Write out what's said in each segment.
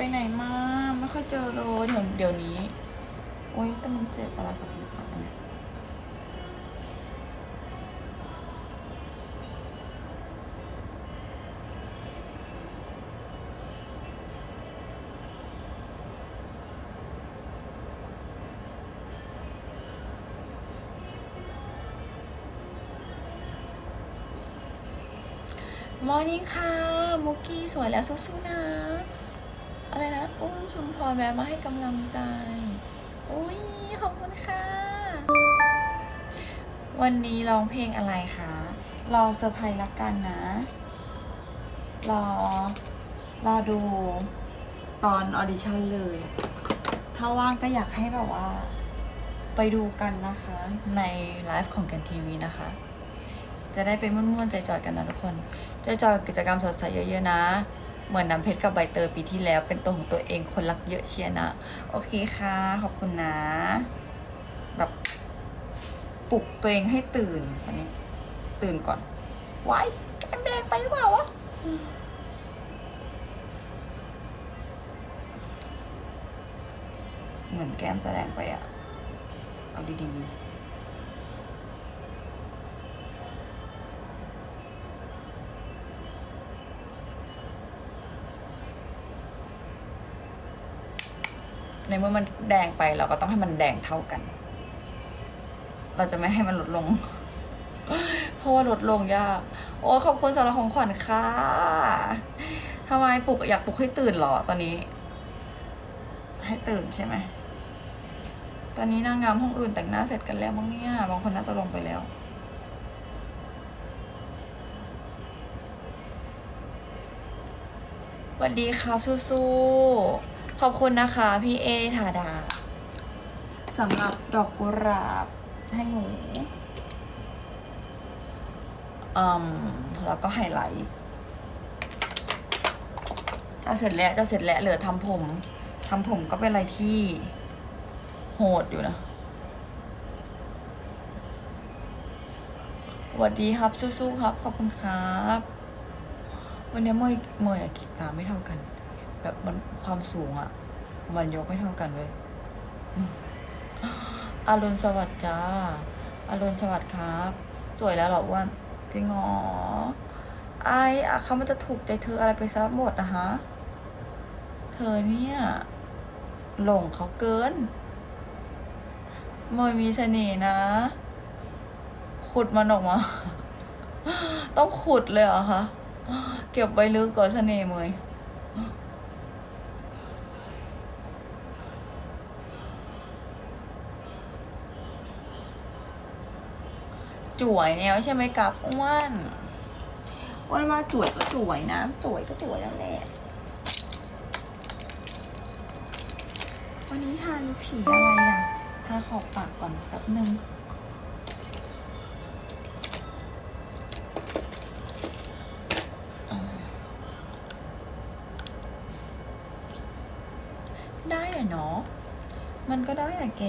ไปไหนมา ไม่ค่อยเจอเลยเดี๋ยวเดี๋ยวนี้ โอ๊ยแต่มันเจ็บอะไรกับพี่ปะเนี่ยมอร์นิ่งค่ะ มุกกี้สวยแล้วสู้ๆนะ อะไรนะอุ้มชุมพรแวะมาให้กำลังใจอุ้ยขอบคุณค่ะ วันนี้ร้องเพลงอะไรคะรอเซอร์ไพรส์ละกันนะ รอ รอดูตอนออดิชั่นเลย ถ้าว่างก็อยากให้แบบว่า ไปดูกันนะคะ ในไลฟ์ของกันทีวีนะคะ จะได้ไปม่วนๆใจจอยกันนะทุกคนใจจอยกิจกรรมสดใสเยอะๆนะ เหมือนน้ำเพชรกับใบเตยปีที่แล้ว เป็นตัวของตัวเองคนรักเยอะเชียนะ โอเคค่ะ ขอบคุณนะ แบบปลุกตัวเองให้ตื่นตอนนี้ ตื่นก่อนไว้แก้มแดงไปหรือเปล่าวะเหมือนแก้มแสดงไปอะเอาดีๆ ในเมื่อมันแดงไปเราก็ต้องให้มันแดงเท่ากัน เราจะไม่ให้มันลดลง เพราะว่าลดลงยาก โอ้ขอบคุณสำหรับของขวัญค่ะทำไมปลุกอยากปลุกให้ตื่นเหรอตอนนี้ ให้ตื่นใช่ไหมตอนนี้นางงามห้องอื่นแต่งหน้าเสร็จกันแล้วมั้งเนี่ยบางคนน่าจะลงไปแล้วสวัสดีครับสู้ๆ ขอบคุณนะคะ พี่เอธาดาสำหรับดอกกุหลาบให้หนูอืมแล้วก็ไฮไลท์จะเสร็จแล้วจะเสร็จแล้วเหลือทำผมทำผมก็เป็นอะไรที่โหดอยู่นะสวัสดีครับสู้ๆครับ ขอบคุณครับ วันนี้เมย์เมย์อะขีดตาไม่เท่ากัน แบบมันความสูงอะมันยกไม่เท่ากันเว้ยอืมอรุณสวัสดิ์จ้าอารุณสวัสดิ์ครับ สวยแล้วเหรออ้วนจริงเหรอไออะเขามันจะถูกใจเธออะไรไปซะหมดนะฮะ เธอเนี่ย หลงเขาเกินเมย์มีเสน่ห์นะ ขุดมันออกมา ต้องขุดเลยเหรอคะ เก็บไว้ลึกก่อนเสน่ห์เมย จ่วยแนวใช่ไหมกับอ้วนอ้วนมาจ่วยก็จ่วยนะจ่วยก็จ่วยแล้วแหละวันนี้ทานผีอะไรอะทาขอบปากก่อนสักหนึ่งได้อะเนาะมันก็ได้อะแก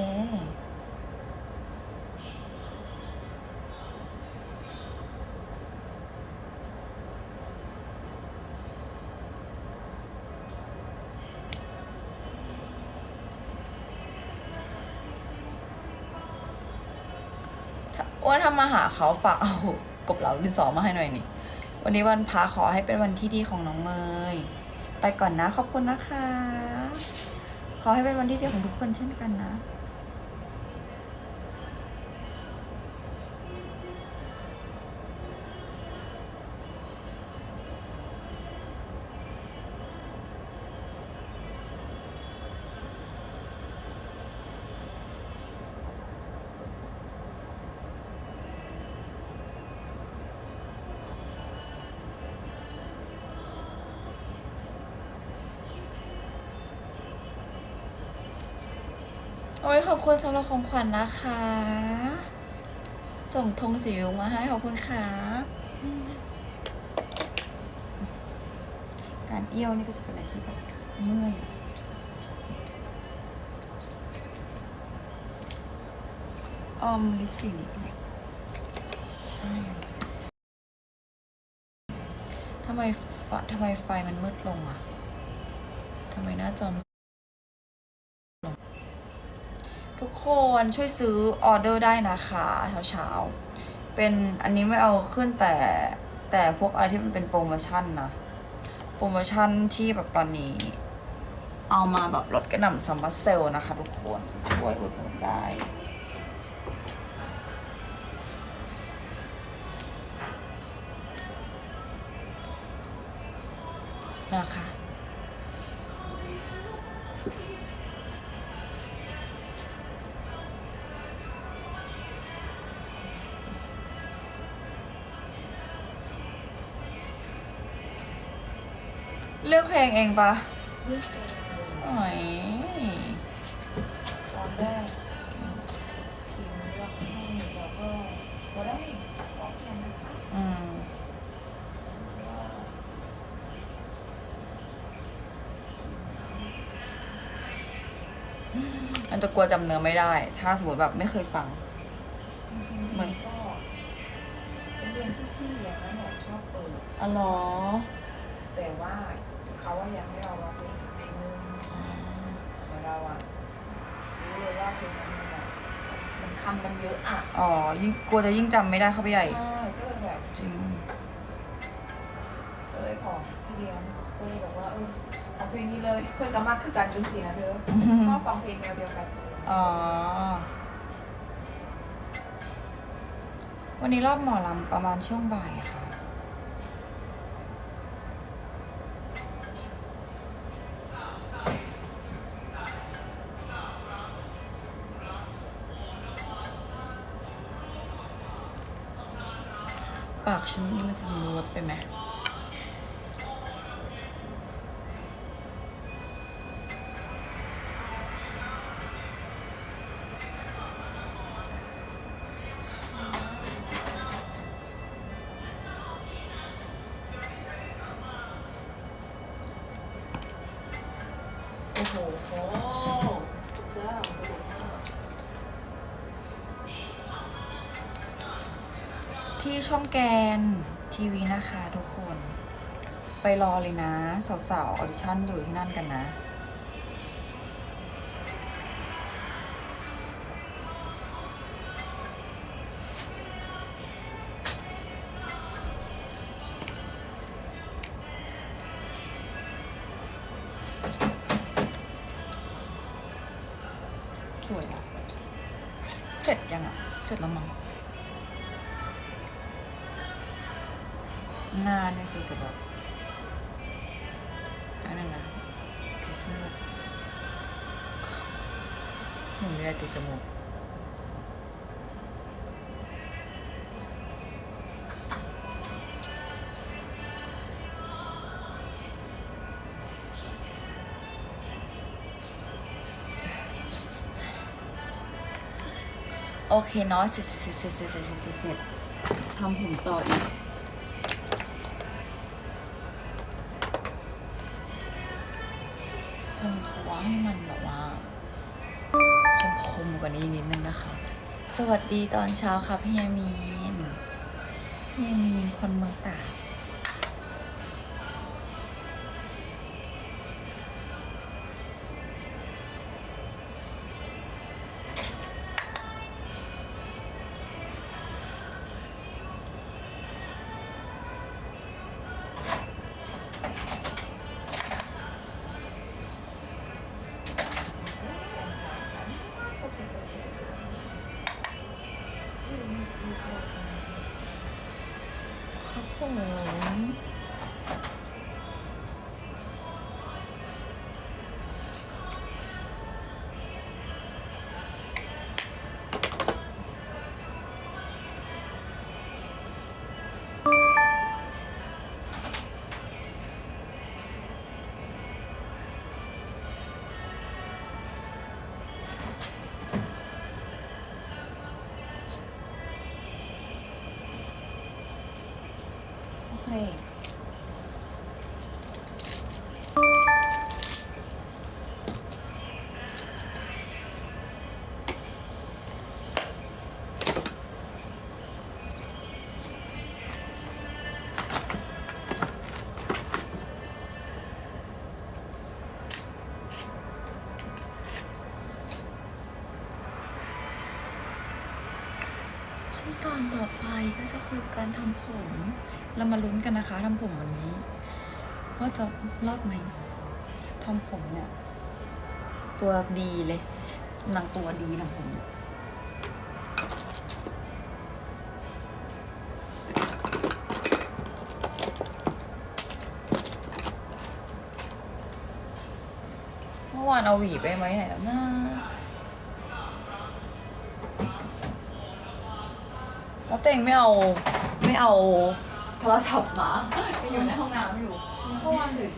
ว่าทำมาหาเขา ฝากเอากบเหลาดินสอมาให้หน่อยนี่ วันนี้วันพาขอให้เป็นวันที่ดีของน้องเมย ไปก่อนนะขอบคุณนะคะ ขอให้เป็นวันที่ดีของทุกคนเช่นกันนะ อ้ยขอบคุณสำหรับของขวัญนะคะ ส่งธงสีรุ้งมาให้ขอบคุณครับการเอี้ยวนี่ก็จะเป็นอะไรที่แบบเมื่อยออมลิปสีนี้ใช่ทำไมทำไมไฟมันมืดลงอะทำไมหน้าจอม ทุกคนช่วยซื้อออเดอร์ได้นะคะเช้าๆ เป็นอันนี้ไม่เอาขึ้นแต่แต่พวกอะไรที่มันเป็นโปรโมชั่นนะโปรโมชั่นที่แบบตอนนี้ เอามาแบบลดกระหน่ำซัมเมอร์เซลนะคะทุกคนช่วยอุดหนุนได้นะคะ เลือกเพลงเองปะโอ้ยตอนแรกทีมเลือกให้เราก็ก็ได้ขอแค่นะคะอืมมันจะกลัวจำเนื้อไม่ได้ ถ้าสมมติแบบไม่เคยฟัง จริงๆมันก็เป็นเรียนที่พี่เลี้ยงนั่นแหละชอบเปิดอ๋อเหรอแต่ว่า เขาว่าอยากให้เราร้องเพลงอีกเพลงนึงเหมือนเราอะรู้เลยว่าเพลงนั้นมันแบบมันคำมันเยอะอะอ๋อ ยิ่งกลัวจะยิ่งจำไม่ได้เข้าไปใหญ่ ใช่ก็เลยแบบจริง ก็เลยขอพี่เลี้ยงก็เลยแบบว่าเออเอาเพลงนี้เลยเพื่อนก็มากคือกันจริงๆนะเธออือหือ ชอบฟังเพลงแนวเดียวกันเลยอ๋อ วันนี้รอบหมอลำประมาณช่วงบ่ายค่ะ ปากฉันนี่มันจะนวดไปไหม ที่ช่องแกนทีวีนะคะทุกคน ไปรอเลยนะ สาวๆออดิชั่นอยู่ที่นั่นกันนะ หน้านี่คือสำหรับอันนั้นนะหนูไม่ได้ติดจมูกโอเคเนาะเสร็จเสร็จเสร็จเสร็จเสร็จทำผมต่ออีก ให้มันแบบว่าคมๆกว่านี้นิดนึงนะคะ สวัสดีตอนเช้าค่ะพี่ยามีนพี่ยามีนคนเมืองตาก này อเคตอนต่อไปก็จะคือการทำผม เรามาลุ้นกันนะคะทำผมวันนี้ ว่าจะรอดไหมทำผมเนี่ย ตัวดีเลยนางตัวดีทำผมเมื่อวานเอาหวีไปไหมไหนแล้วนะ แล้วตัวเองไม่เอาไม่เอาโทรศัพท์มายังอยู่ในห้องน้ำอยู่เมื่อวานหรือ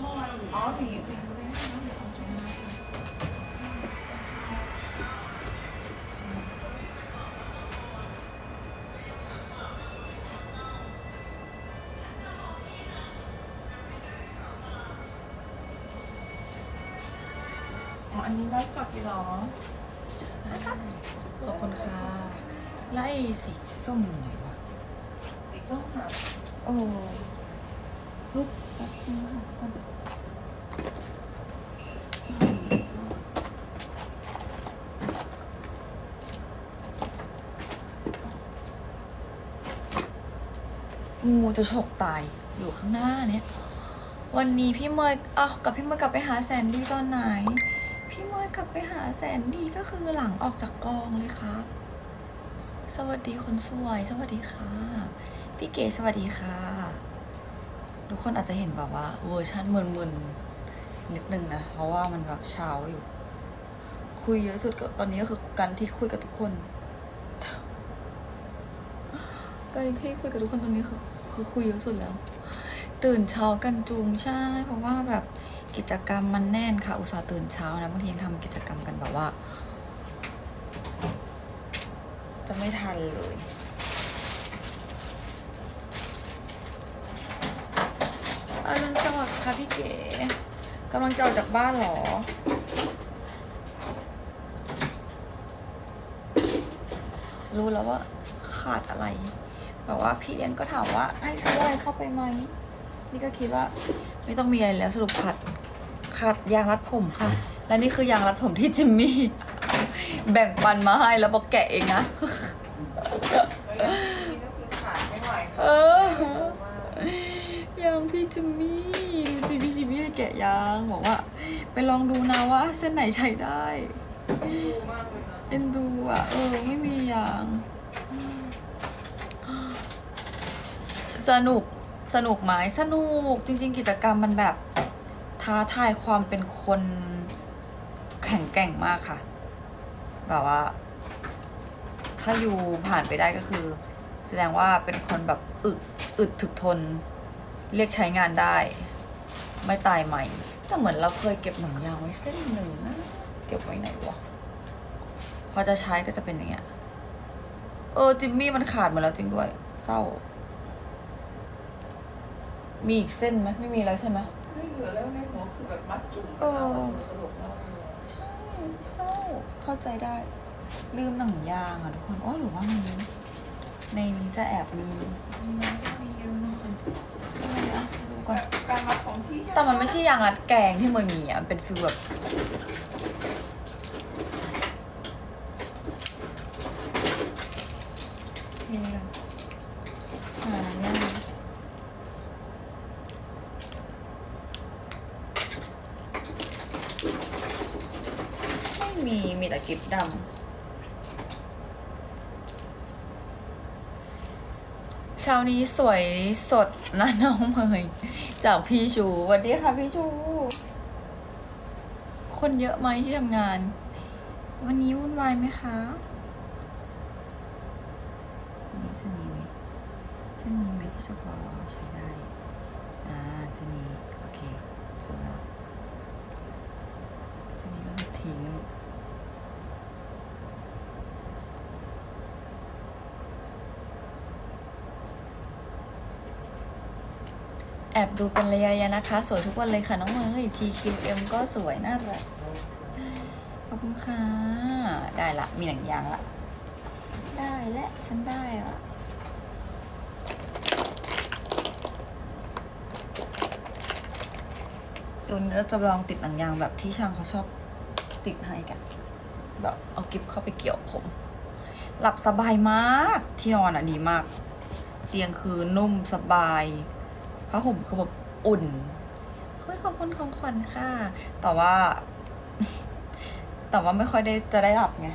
เมื่อวานหรืออ๋อหนีไปไม่ได้ไม่ได้เอาใจมากอ๋ออันนี้ได้สักกี่หรอขอบคุณค่ะ แล้วไอ้สีส้มอยู่ไหนวะสีส้มค่ะโอ้ปึ๊บแป๊บนึงนะก่อนงูจะฉกตายอยู่ข้างหน้าเนี่ย วันนี้พี่เมย์อ้าวกับพี่เมย์กลับไปหาแสนดีตอนไหน พี่เมย์กลับไปหาแสนดีก็คือหลังออกจากกองเลยครับ สวัสดีคนสวย สวัสดีค่ะ พี่เก๋สวัสดีค่ะ ทุกคนอาจจะเห็นแบบว่าเวอร์ชันมึนๆนิดนึงนะ เพราะว่ามันแบบเช้าอยู่ คุยเยอะสุดก็ตอนนี้ก็คือการที่คุยกับทุกคนการที่คุยกับทุกคนตอนนี้คือคือคุยเยอะสุดแล้ว ตื่นเช้ากันจุงใช่ เพราะว่าแบบกิจกรรมมันแน่นค่ะ อุตส่าห์ตื่นเช้านะบางทียังทำกิจกรรมกันแบบว่า จะ ไม่ทันเลยอรุณสวัสดิ์ค่ะพี่เก๋กำลังจะออกจากบ้านเหรอ รู้แล้วว่าขาดอะไร แบบว่าพี่เลี้ยงก็ถามว่าให้ซื้ออะไรเข้าไปไหม นี่ก็คิดว่าไม่ต้องมีอะไรแล้วสรุปขาดขาดยางรัดผมค่ะ และนี่คือยางรัดผมที่จิมมี่ แบ่งปันมาให้แล้วบอกแกะเองนะ เฮ้ยนี่ก็คือขาดไม่ไหวค่ะ เออ เยอะมาก ยางพี่ จิมมี่ดูสิพี่จิมมี่ให้แกะยางบอกว่า ไปลองดูนะว่าเส้นไหนใช้ได้ดูมากเลยนะเอ็นดูอะเออไม่มียาง สนุกสนุกไหมสนุกจริง ๆ กิจกรรมมันแบบท้าทายความเป็นคนแข็งแกร่งมากค่ะ แบบว่า ถ้าอยู่ผ่านไปได้ก็คือ แสดงว่าเป็นคนแบบอึดอึดถึกทน เรียกใช้งานได้ ไม่ตายใหม่ แต่เหมือนเราเคยเก็บหนังยางไว้เส้นหนึ่งนะ เก็บไว้ไหนวะ พอจะใช้ก็จะเป็นอย่างเงี้ย เออจิมมี่มันขาดหมาแล้วจริงด้วย เศร้า มีอีกเส้นไหมไม่มีแล้วใช่ไหมไม่เหลือแล้วในหัวคือแบบมัดจุ่มเออาจนกระโหลกงอกเลยใช่เศร้าเข้าใจได้ ลืมหนังยางอะทุกคนโอ้หรือว่ามีในนี้จะแอบมีมันก็มีเยอะหน่อยอะไรนะดู ก่อน การมัดของที่แต่มันไม่ใช่ยางรัดแกงที่มันมีอะมันเป็นฟิลแบบ นี่กันหาหน้าไม่มีมีแต่กิฟดำ ช้านี้สวยสดนะน้องเมยจากพี่ชูสวัสดีค่ะพี่ชู คนเยอะไหมที่ทำงาน วันนี้วุ่นวายไหมคะนี่เส้นนี้ไหมเส้นนี้ไหมที่จะพอใช้ได้ อ่าเส้นนี้โอเคเจอละเส้นนี้ก็ทิ้ง บดูเป็นระยะๆนะคะ สวยทุกวันเลยค่ะน้องเมย์ TQM ก็สวยน่ารักขอบคุณค่ะ ได้ละ มีหนังยางละ ได้และ ฉันได้ละเดี๋ยววันนี้เราจะลองติดหนังยางแบบที่ช่างเขาชอบติดให้กัน แบบเอากิฟเข้าไปเกี่ยวผม หลับสบายมาก ที่นอนอะดีมาก เตียงคือนุ่มสบาย ผ้าห่มคือแบบอุ่นเฮ้ยขอบคุณของขวัญค่ะ แต่ว่า แต่ว่าไม่ค่อยได้จะได้หลับไง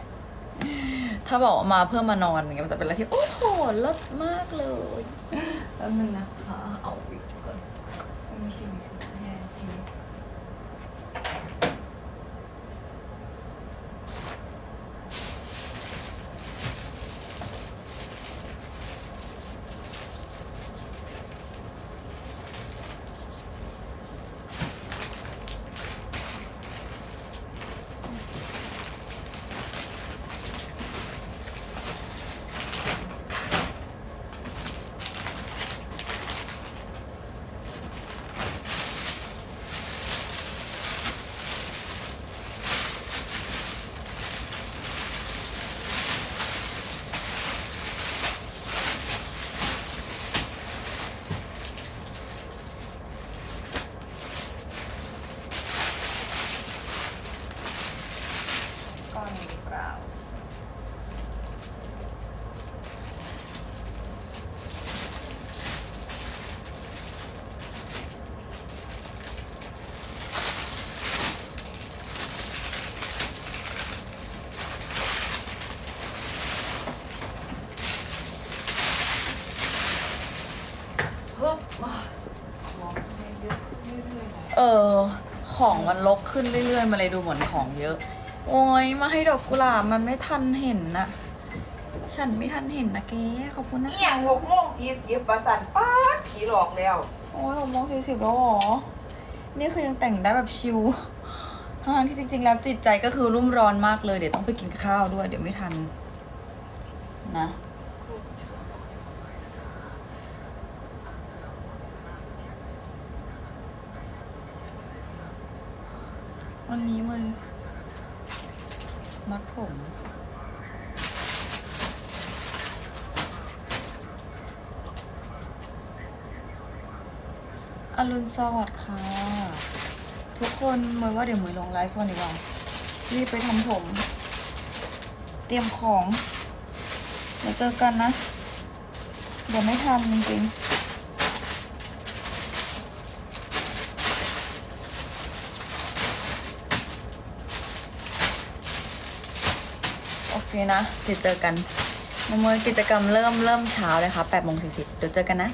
ถ้าบอกมาเพื่อมานอนอย่างเงี้ยมันจะเป็นอะไรที่ โอ้โหเลิศมากเลยแป๊บนึงนะคะ เอาวิกก่อนไม่มีชีวิตสิแย่พี ก้อนนี้หรือ เปล่าเพิ่มมาของมันเยอะขึ้นเรื่อยๆนะเออ ของมันลกขึ้นเรื่อยๆ มาเลยดูเหมือนของเยอะ โอ้ยมาให้ดอกกุหลาบมันไม่ทันเห็นนะฉันไม่ทันเห็นนะแกขอบคุณนะเอี่ยงหกโมงสี่สิบประสันป้าดผีหลอกแล้ว โอ้ยหกโมงสี่สิบแล้วเหรอ นี่คือยังแต่งได้แบบชิลทั้งๆที่จริงๆแล้วจิตใจก็คือรุ่มร้อนมากเลย เดี๋ยวต้องไปกินข้าวด้วย เดี๋ยวไม่ทัน นะวันนี้มันมัดผม อรุณสวัสดิ์ค่ะ ทุกคนเมยว่าเดี๋ยวเมยลงไลฟ์ก่อนดีกว่ารีบไปทำผม เตรียมของเดี๋ยวเจอกันนะ เดี๋ยวไม่ทันจริงๆโอเคนะเดี๋ยวเจอกันเมยกิจกรรมเริ่มเริ่มเช้าเลยค่ะ8โมง40เดี๋ยวเจอกันนะ